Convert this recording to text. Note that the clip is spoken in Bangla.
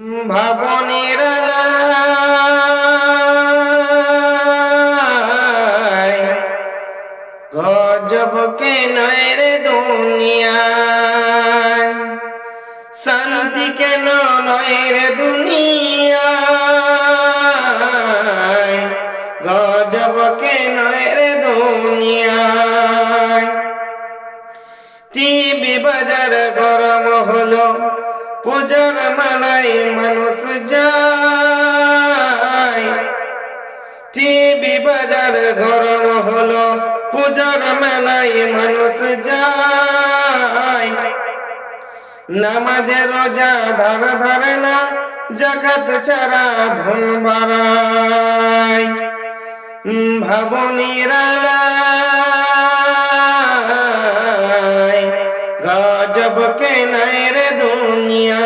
ভাবনের গজব কে নয় রে দুনিয়ায়? শান্তি কেন নয় রে দুনিয়ায়? গজব কে রে দুনিয়ায়? টিভি বাজার গরম হলো পূজার মালাই মানুষ যায়। টিভি বাজার গরম হলো, পূজার মেলায় মানুষ যায়। নামাজে রোজা ধার ধারে না, জাকাত ছাড়া ধন বাড়ায়। ভাবনিরা सबके नैर दुनिया